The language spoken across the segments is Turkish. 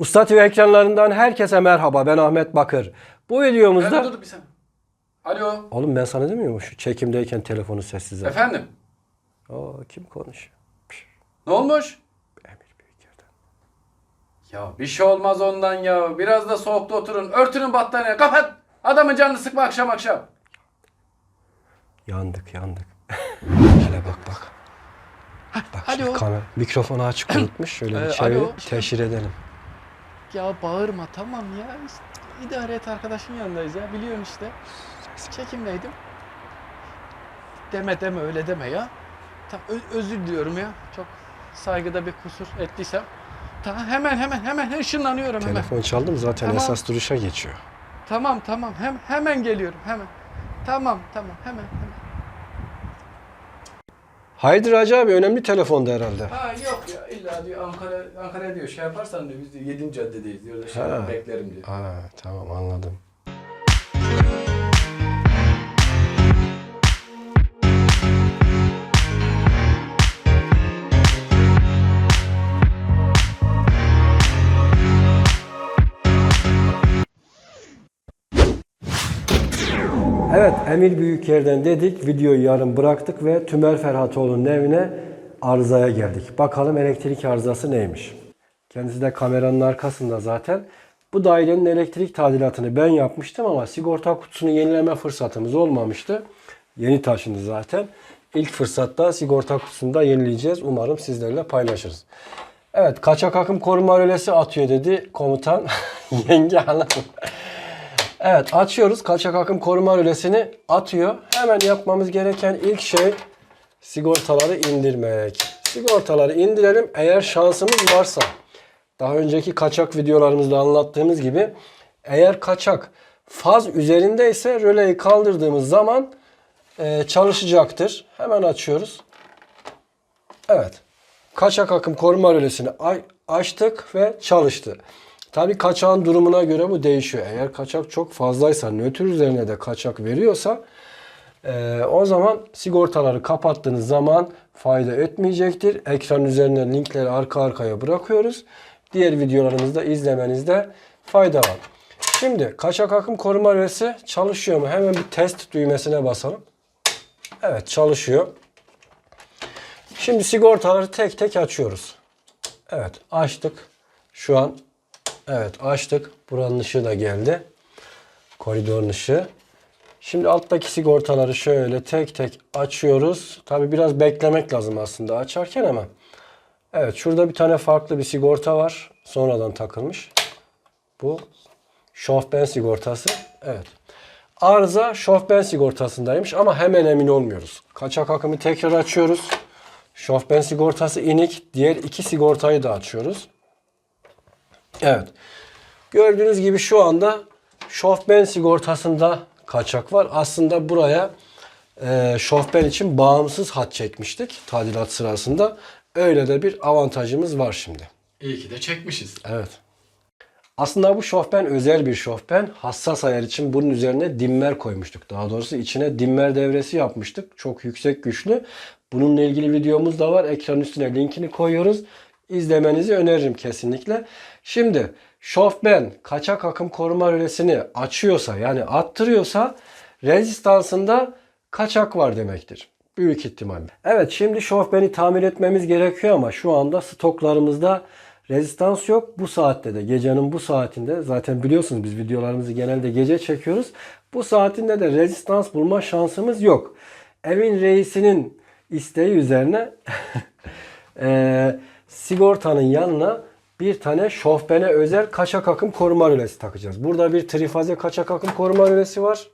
Usta TV ekranlarından herkese merhaba. Ben Ahmet Bakır. Bu videomuzda... Nerede dur bir sen? Alo. Oğlum ben sana demiyor mu şu çekimdeyken telefonu sessize? al. Efendim. Oo, kim konuşuyor? Ne olmuş? Emir Büyüker'den. Ya bir şey olmaz ondan ya. Biraz da soğukta oturun. Örtünün battaniye. Kapat. Adamın canını sıkma akşam akşam. Yandık yandık. Hele bak bak. Bak alo. şimdi kamera, mikrofonu açık unutmuş. Şöyle bir Ee, alo. teşhir edelim. Ya bağırma tamam ya. İşte idare et arkadaşın yanındayız ya. Biliyorsun işte. Çekimdeydim. Deme deme öyle deme ya. Tamam ö- özür diliyorum ya. Çok saygıda bir kusur ettiysem. Tamam hemen hemen hemen ışınlanıyorum hemen. Telefon çaldım zaten Tamam. esas duruşa geçiyor. Tamam tamam hem hemen geliyorum hemen. Tamam tamam hemen hemen. Hayırdır Hacı abi önemli telefonda herhalde. Ha yok ya illa diyor Ankara Ankara diyor şey yaparsan diyor biz diyor 7. caddedeyiz diyor. Şey Ha. beklerim diyor. Aa, tamam anladım. Evet Emir Büyüker'den dedik. Videoyu yarım bıraktık ve Tümer Ferhatoğlu'nun evine arızaya geldik. Bakalım elektrik arızası neymiş? Kendisi de kameranın arkasında zaten. Bu dairenin elektrik tadilatını ben yapmıştım ama sigorta kutusunu yenileme fırsatımız olmamıştı. Yeni taşındı zaten. İlk fırsatta sigorta kutusunu da yenileyeceğiz. Umarım sizlerle paylaşırız. Evet kaçak akım koruma rölesi atıyor dedi komutan. Yenge hanım. Evet açıyoruz. Kaçak akım koruma rölesini atıyor. Hemen yapmamız gereken ilk şey sigortaları indirmek. Sigortaları indirelim. Eğer şansımız varsa daha önceki kaçak videolarımızda anlattığımız gibi eğer kaçak faz üzerindeyse röleyi kaldırdığımız zaman e, çalışacaktır. Hemen açıyoruz. Evet. Kaçak akım koruma rölesini açtık ve çalıştı. Tabii kaçağın durumuna göre bu değişiyor. Eğer kaçak çok fazlaysa, nötr üzerine de kaçak veriyorsa e, o zaman sigortaları kapattığınız zaman fayda etmeyecektir. Ekran üzerine linkleri arka arkaya bırakıyoruz. Diğer videolarımızda izlemenizde fayda var. Şimdi kaçak akım koruma rölesi çalışıyor mu? Hemen bir test düğmesine basalım. Evet çalışıyor. Şimdi sigortaları tek tek açıyoruz. Evet açtık. Şu an evet açtık. Buranın ışığı da geldi. Koridorun ışığı. Şimdi alttaki sigortaları şöyle tek tek açıyoruz. Tabi biraz beklemek lazım aslında açarken ama. Evet şurada bir tane farklı bir sigorta var. Sonradan takılmış. Bu şofben sigortası. Evet. Arıza şofben sigortasındaymış ama hemen emin olmuyoruz. Kaçak akımı tekrar açıyoruz. Şofben sigortası inik. Diğer iki sigortayı da açıyoruz. Evet. Gördüğünüz gibi şu anda şofben sigortasında kaçak var. Aslında buraya e, şofben için bağımsız hat çekmiştik tadilat sırasında. Öyle de bir avantajımız var şimdi. İyi ki de çekmişiz. Evet. Aslında bu şofben özel bir şofben. Hassas ayar için bunun üzerine dimmer koymuştuk. Daha doğrusu içine dimmer devresi yapmıştık. Çok yüksek güçlü. Bununla ilgili videomuz da var. Ekran üstüne linkini koyuyoruz. İzlemenizi öneririm kesinlikle. Şimdi şofben kaçak akım koruma rölesini açıyorsa yani attırıyorsa rezistansında kaçak var demektir. Büyük ihtimalle. Evet şimdi şofbeni tamir etmemiz gerekiyor ama şu anda stoklarımızda rezistans yok. Bu saatte de gecenin bu saatinde zaten biliyorsunuz biz videolarımızı genelde gece çekiyoruz. Bu saatinde de rezistans bulma şansımız yok. Evin reisinin isteği üzerine eee, sigortanın yanına bir tane şofbene özel kaçak akım koruma rölesi takacağız. Burada bir trifaze kaçak akım koruma rölesi var.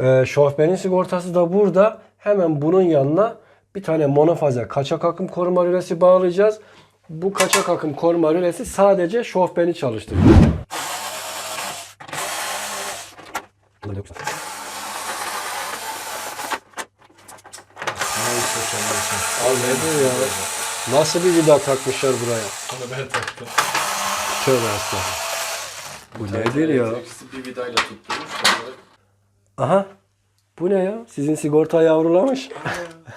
Ee, şofbenin sigortası da burada. Hemen bunun yanına bir tane monofaze kaçak akım koruma rölesi bağlayacağız. Bu kaçak akım koruma rölesi sadece şofbeni çalıştırıyor. Al nedir ya? Nasıl bir vida takmışlar buraya? Onu ben taktım. Tövbe estağfurullah. Bu nedir ya? Bir vidayla tutturmuş. Aha. Bu ne ya? Sizin sigorta yavrulamış.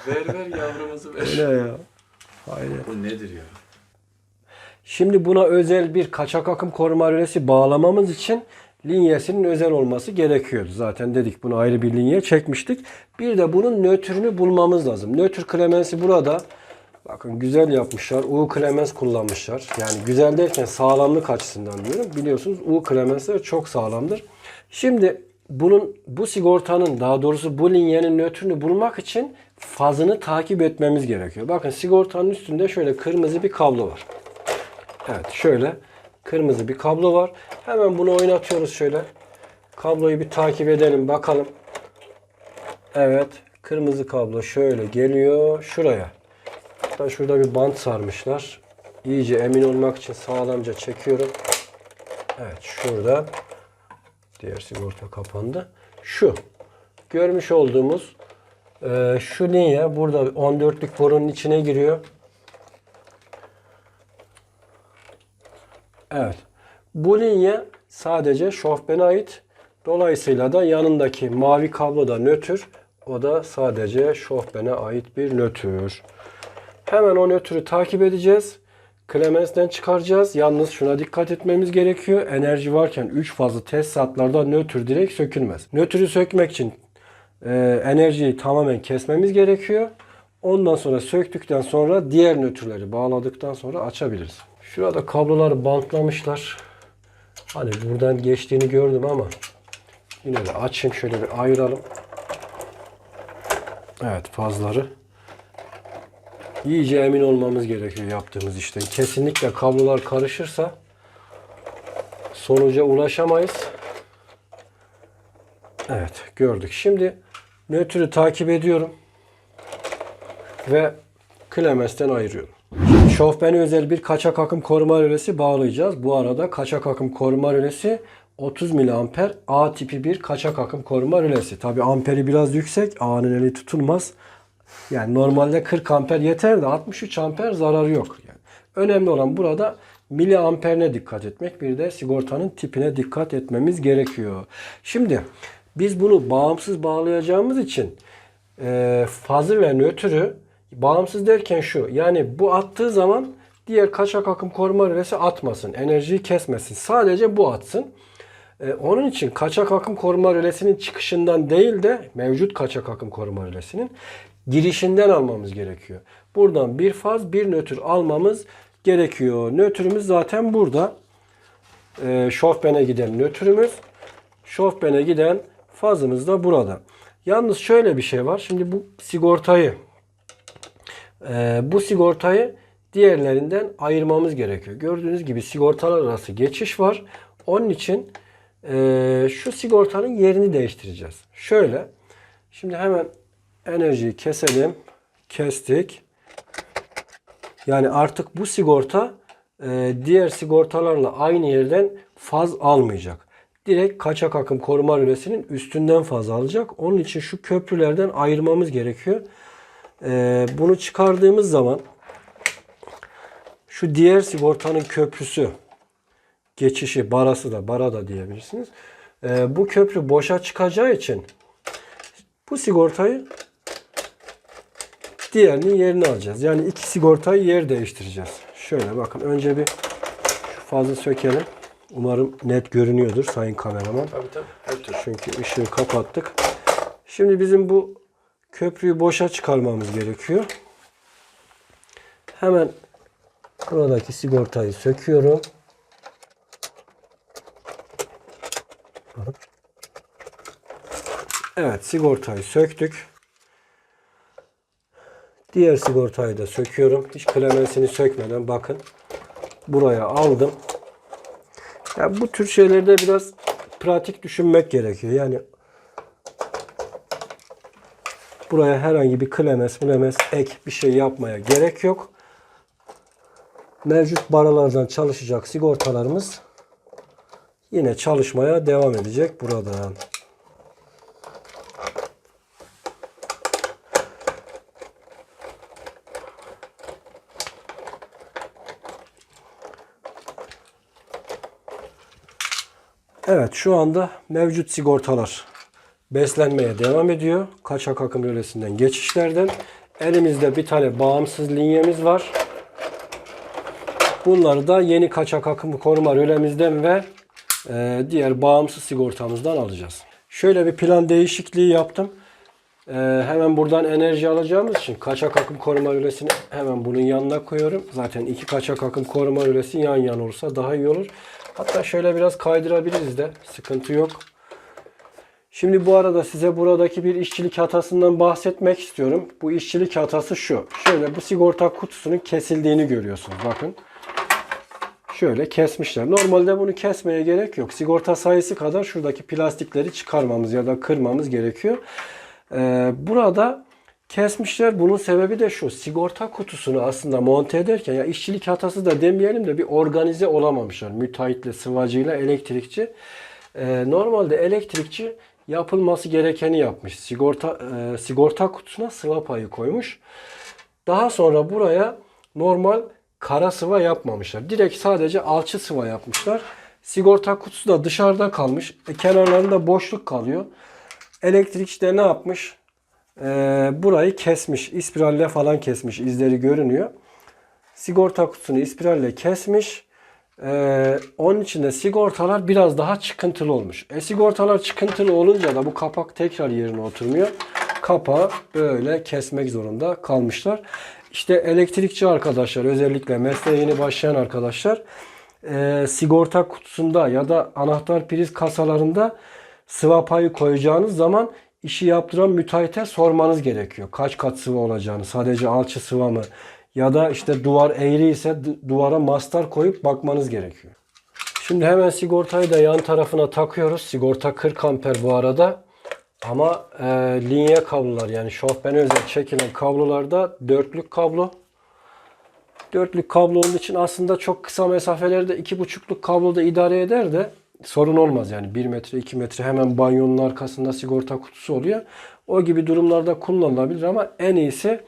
ver ver yavrumuzu ver. Bu ne ya? Hayret. Bu nedir ya? Şimdi buna özel bir kaçak akım koruma rölesi bağlamamız için linyesinin özel olması gerekiyordu. Zaten dedik bunu ayrı bir linye çekmiştik. Bir de bunun nötrünü bulmamız lazım. Nötr klemensi burada. Bakın güzel yapmışlar. U klemens kullanmışlar. Yani güzel derken sağlamlık açısından diyorum. Biliyorsunuz U klemensler çok sağlamdır. Şimdi bunun bu sigortanın daha doğrusu bu linyenin nötrünü bulmak için fazını takip etmemiz gerekiyor. Bakın sigortanın üstünde şöyle kırmızı bir kablo var. Evet şöyle kırmızı bir kablo var. Hemen bunu oynatıyoruz şöyle. Kabloyu bir takip edelim bakalım. Evet kırmızı kablo şöyle geliyor şuraya. Hatta şurada bir bant sarmışlar. İyice emin olmak için sağlamca çekiyorum. Evet şurada. Diğer sigorta kapandı. Şu. Görmüş olduğumuz e, şu linye burada 14'lük borunun içine giriyor. Evet. Bu linye sadece şofbene ait. Dolayısıyla da yanındaki mavi kablo da nötr. O da sadece şofbene ait bir nötr. Hemen o nötrü takip edeceğiz. Klemens'ten çıkaracağız. Yalnız şuna dikkat etmemiz gerekiyor. Enerji varken 3 fazla tesisatlarda nötr direkt sökülmez. Nötrü sökmek için e, enerjiyi tamamen kesmemiz gerekiyor. Ondan sonra söktükten sonra diğer nötrleri bağladıktan sonra açabiliriz. Şurada kabloları bantlamışlar. Hani buradan geçtiğini gördüm ama yine de açayım şöyle bir ayıralım. Evet fazları. İyice emin olmamız gerekiyor yaptığımız işten. Kesinlikle kablolar karışırsa sonuca ulaşamayız. Evet gördük. Şimdi nötrü takip ediyorum ve Klemens'ten ayırıyorum. Şofbene özel bir kaçak akım koruma rölesi bağlayacağız. Bu arada kaçak akım koruma rölesi 30 mA A tipi bir kaçak akım koruma rölesi. Tabi amperi biraz yüksek. A'nın eli tutulmaz. Yani normalde 40 amper yeter de 63 amper zararı yok. Yani önemli olan burada miliamperine dikkat etmek. Bir de sigortanın tipine dikkat etmemiz gerekiyor. Şimdi biz bunu bağımsız bağlayacağımız için e, fazı ve nötrü bağımsız derken şu. Yani bu attığı zaman diğer kaçak akım koruma rölesi atmasın. Enerjiyi kesmesin. Sadece bu atsın. Ee, onun için kaçak akım koruma rölesinin çıkışından değil de mevcut kaçak akım koruma rölesinin girişinden almamız gerekiyor. Buradan bir faz bir nötr almamız gerekiyor. Nötrümüz zaten burada. Ee, şofbene giden nötrümüz. Şofbene giden fazımız da burada. Yalnız şöyle bir şey var. Şimdi bu sigortayı e, bu sigortayı diğerlerinden ayırmamız gerekiyor. Gördüğünüz gibi sigortalar arası geçiş var. Onun için e, şu sigortanın yerini değiştireceğiz. Şöyle. Şimdi hemen enerjiyi keselim. Kestik. Yani artık bu sigorta e, diğer sigortalarla aynı yerden faz almayacak. Direkt kaçak akım koruma rölesinin üstünden faz alacak. Onun için şu köprülerden ayırmamız gerekiyor. E, bunu çıkardığımız zaman şu diğer sigortanın köprüsü geçişi barası da bara da diyebilirsiniz. E, bu köprü boşa çıkacağı için bu sigortayı diğerinin yerini alacağız. Yani iki sigortayı yer değiştireceğiz. Şöyle bakın önce bir şu fazla sökelim. Umarım net görünüyordur sayın kameraman. Tabii tabii. Çünkü ışığı kapattık. Şimdi bizim bu köprüyü boşa çıkarmamız gerekiyor. Hemen buradaki sigortayı söküyorum. Evet sigortayı söktük. Diğer sigortayı da söküyorum. Hiç klemensini sökmeden bakın. Buraya aldım. Ya bu tür şeylerde biraz pratik düşünmek gerekiyor. Yani buraya herhangi bir klemens, mlemens ek bir şey yapmaya gerek yok. Mevcut baralardan çalışacak sigortalarımız yine çalışmaya devam edecek buradan. Evet şu anda mevcut sigortalar beslenmeye devam ediyor. Kaçak akım rölesinden geçişlerden. Elimizde bir tane bağımsız linyemiz var. Bunları da yeni kaçak akım koruma rölemizden ve e, diğer bağımsız sigortamızdan alacağız. Şöyle bir plan değişikliği yaptım. E, hemen buradan enerji alacağımız için kaçak akım koruma rölesini hemen bunun yanına koyuyorum. Zaten iki kaçak akım koruma rölesi yan yana olursa daha iyi olur. Hatta şöyle biraz kaydırabiliriz de sıkıntı yok. Şimdi bu arada size buradaki bir işçilik hatasından bahsetmek istiyorum. Bu işçilik hatası şu. Şöyle bu sigorta kutusunun kesildiğini görüyorsunuz. Bakın. Şöyle kesmişler. Normalde bunu kesmeye gerek yok. Sigorta sayısı kadar şuradaki plastikleri çıkarmamız ya da kırmamız gerekiyor. Ee, burada kesmişler. Bunun sebebi de şu. Sigorta kutusunu aslında monte ederken ya işçilik hatası da demeyelim de bir organize olamamışlar. Müteahhitle, sıvacıyla, elektrikçi. Ee, normalde elektrikçi yapılması gerekeni yapmış. Sigorta e, sigorta kutusuna sıva payı koymuş. Daha sonra buraya normal kara sıva yapmamışlar. Direkt sadece alçı sıva yapmışlar. Sigorta kutusu da dışarıda kalmış. E, kenarlarında boşluk kalıyor. Elektrikçi de ne yapmış? Ee, burayı kesmiş. İspiralle falan kesmiş. İzleri görünüyor. Sigorta kutusunu ispiralle kesmiş. Ee, onun için de sigortalar biraz daha çıkıntılı olmuş. E sigortalar çıkıntılı olunca da bu kapak tekrar yerine oturmuyor. Kapağı böyle kesmek zorunda kalmışlar. İşte elektrikçi arkadaşlar özellikle mesleğe yeni başlayan arkadaşlar e, sigorta kutusunda ya da anahtar priz kasalarında sıva payı koyacağınız zaman işi yaptıran müteahhite sormanız gerekiyor. Kaç kat sıva olacağını, sadece alçı sıva mı ya da işte duvar eğri ise du- duvara mastar koyup bakmanız gerekiyor. Şimdi hemen sigortayı da yan tarafına takıyoruz. Sigorta 40 amper bu arada. Ama e, linye kablolar yani şofben özel çekilen kablolarda dörtlük kablo. Dörtlük kablo olduğu için aslında çok kısa mesafelerde iki buçukluk kablo da idare eder de sorun olmaz yani 1 metre 2 metre hemen banyonun arkasında sigorta kutusu oluyor. O gibi durumlarda kullanılabilir ama en iyisi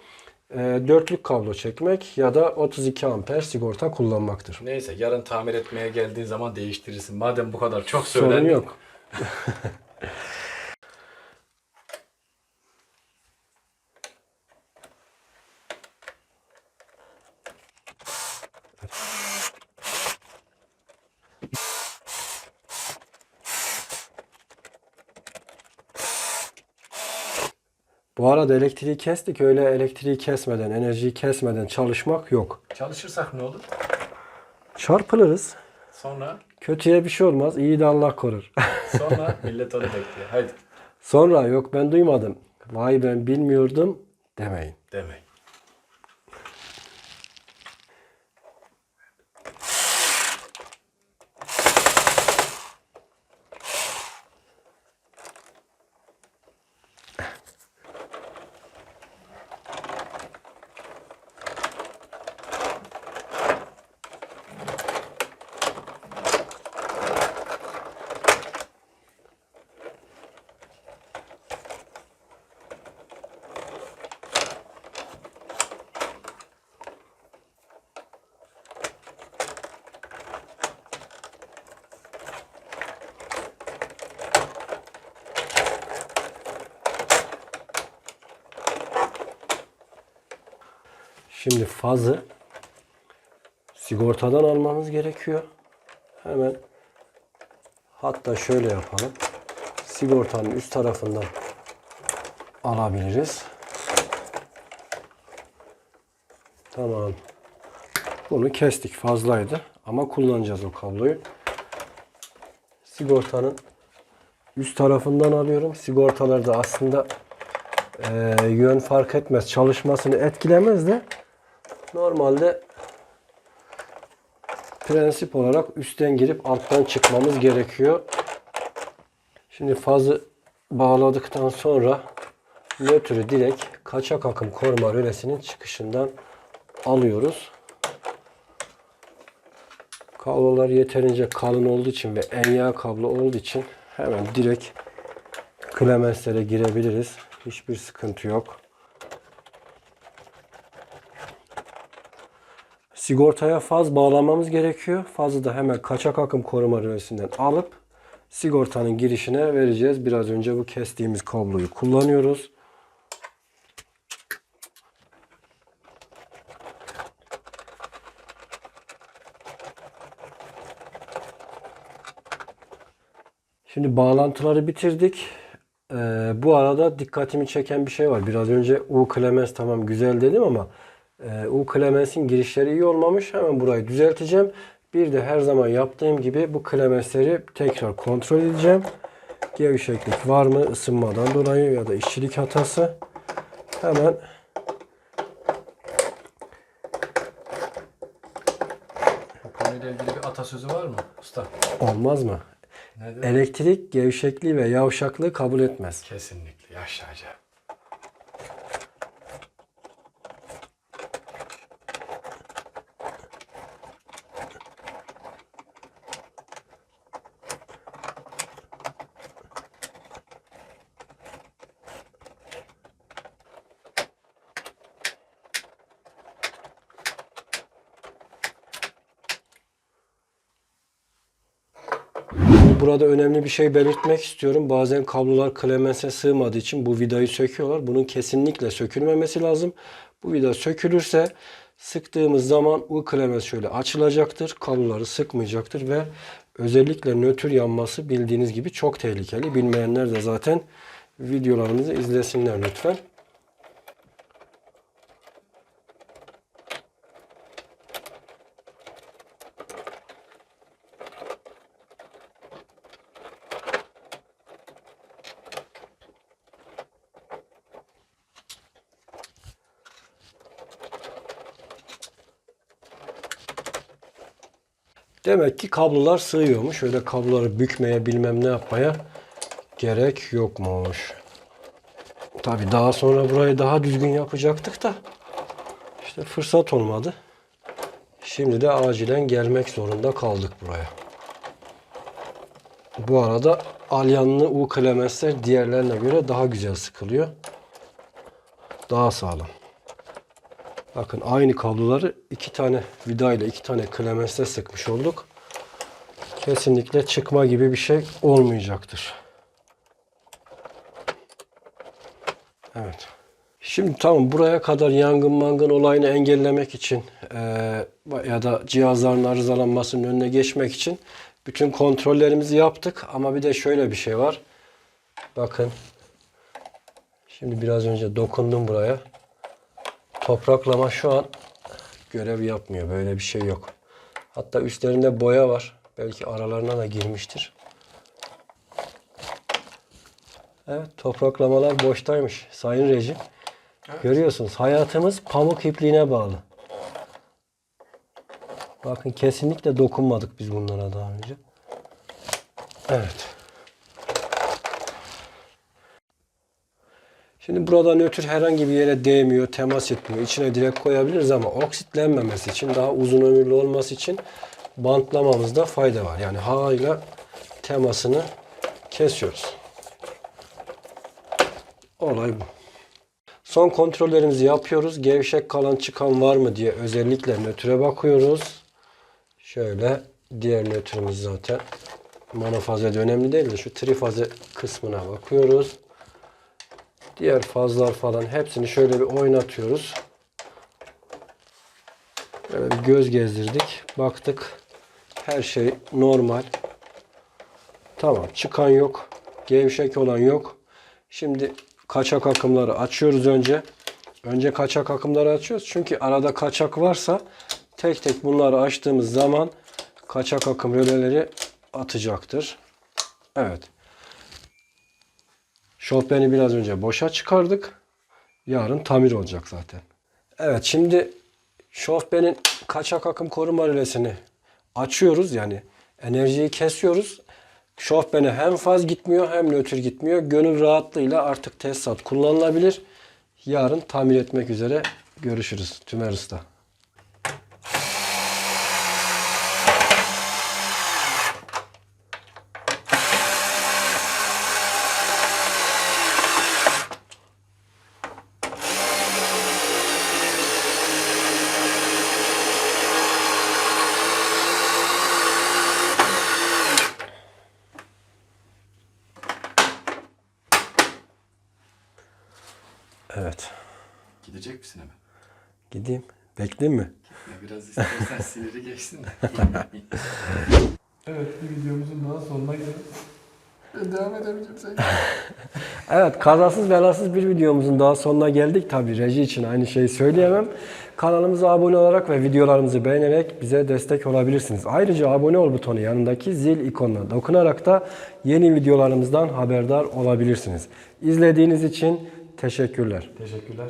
e, dörtlük kablo çekmek ya da 32 amper sigorta kullanmaktır. Neyse yarın tamir etmeye geldiğin zaman değiştirirsin. Madem bu kadar çok Sorun söylendi. yok. Bu arada elektriği kestik. Öyle elektriği kesmeden, enerjiyi kesmeden çalışmak yok. Çalışırsak ne olur? Çarpılırız. Sonra Kötüye bir şey olmaz. İyi de Allah korur. sonra millet onu bekliyor. Haydi Sonra yok ben duymadım. Vay ben bilmiyordum demeyin. demeyin. Şimdi fazı sigortadan almamız gerekiyor. Hemen hatta şöyle yapalım. Sigortanın üst tarafından alabiliriz. Tamam. Bunu kestik fazlaydı ama kullanacağız o kabloyu. Sigortanın üst tarafından alıyorum. Sigortalarda aslında e, yön fark etmez. Çalışmasını etkilemez de normalde prensip olarak üstten girip alttan çıkmamız gerekiyor. Şimdi fazı bağladıktan sonra nötrü direkt kaçak akım koruma rölesinin çıkışından alıyoruz. Kablolar yeterince kalın olduğu için ve en yağ kablo olduğu için hemen direkt klemenslere girebiliriz. Hiçbir sıkıntı yok. Sigortaya faz bağlamamız gerekiyor. Fazı da hemen kaçak akım koruma rölesinden alıp sigortanın girişine vereceğiz. Biraz önce bu kestiğimiz kabloyu kullanıyoruz. Şimdi bağlantıları bitirdik. Ee, bu arada dikkatimi çeken bir şey var. Biraz önce U Clemens tamam güzel dedim ama e, U Clemens'in girişleri iyi olmamış. Hemen burayı düzelteceğim. Bir de her zaman yaptığım gibi bu Clemens'leri tekrar kontrol edeceğim. Gevşeklik var mı ısınmadan dolayı ya da işçilik hatası. Hemen konuyla ilgili bir atasözü var mı usta? olmaz mı? Nedir? Elektrik gevşekliği ve yavşaklığı kabul etmez. Kesinlikle yaşayacağım. Burada önemli bir şey belirtmek istiyorum. Bazen kablolar Clemens'e sığmadığı için bu vidayı söküyorlar. Bunun kesinlikle sökülmemesi lazım. Bu vida sökülürse sıktığımız zaman U Clemens şöyle açılacaktır. Kabloları sıkmayacaktır ve özellikle nötr yanması bildiğiniz gibi çok tehlikeli. Bilmeyenler de zaten videolarımızı izlesinler lütfen. Demek ki kablolar sığıyormuş. Öyle kabloları bükmeye bilmem ne yapmaya gerek yokmuş. Tabi daha sonra burayı daha düzgün yapacaktık da işte fırsat olmadı. Şimdi de acilen gelmek zorunda kaldık buraya. Bu arada alyanlı U Clemens'ler diğerlerine göre daha güzel sıkılıyor. Daha sağlam. Bakın aynı kabloları iki tane vida ile iki tane Clemens'le sıkmış olduk. Kesinlikle çıkma gibi bir şey olmayacaktır. Evet. Şimdi tamam buraya kadar yangın mangın olayını engellemek için eee, ya da cihazların arızalanmasının önüne geçmek için bütün kontrollerimizi yaptık. Ama bir de şöyle bir şey var. Bakın. Şimdi biraz önce dokundum buraya. Topraklama şu an görev yapmıyor. Böyle bir şey yok. Hatta üstlerinde boya var. Belki aralarına da girmiştir. Evet topraklamalar boştaymış sayın rejim. Görüyorsunuz hayatımız pamuk ipliğine bağlı. Bakın kesinlikle dokunmadık biz bunlara daha önce. Evet. Şimdi burada nötr herhangi bir yere değmiyor, temas etmiyor. İçine direkt koyabiliriz ama oksitlenmemesi için, daha uzun ömürlü olması için bantlamamızda fayda var. Yani havayla temasını kesiyoruz. Olay bu. Son kontrollerimizi yapıyoruz. Gevşek kalan çıkan var mı diye özellikle nötre bakıyoruz. Şöyle diğer nötrümüz zaten monofaze de önemli değil de şu trifaze kısmına bakıyoruz. Diğer fazlar falan hepsini şöyle bir oynatıyoruz. Böyle bir göz gezdirdik. Baktık. Her şey normal. Tamam. Çıkan yok. Gevşek olan yok. Şimdi kaçak akımları açıyoruz önce. Önce kaçak akımları açıyoruz. Çünkü arada kaçak varsa tek tek bunları açtığımız zaman kaçak akım röleleri atacaktır. Evet. Şofbeni biraz önce boşa çıkardık. Yarın tamir olacak zaten. Evet şimdi şofbenin kaçak akım koruma relesini açıyoruz. Yani enerjiyi kesiyoruz. Şofbene hem faz gitmiyor hem nötr gitmiyor. Gönül rahatlığıyla artık tesisat kullanılabilir. Yarın tamir etmek üzere görüşürüz Tümer Usta. Evet. Gidecek misin hemen? Gideyim. Bekleyeyim mi? Ya biraz istersen siniri geçsin de. Evet bir videomuzun daha sonuna geldik. Ben devam edemeyeceğim sen. Evet, kazasız belasız bir videomuzun daha sonuna geldik. Tabii reji için aynı şeyi söyleyemem. Kanalımıza abone olarak ve videolarımızı beğenerek bize destek olabilirsiniz. Ayrıca abone ol butonu yanındaki zil ikonuna dokunarak da yeni videolarımızdan haberdar olabilirsiniz. İzlediğiniz için teşekkürler. Teşekkürler.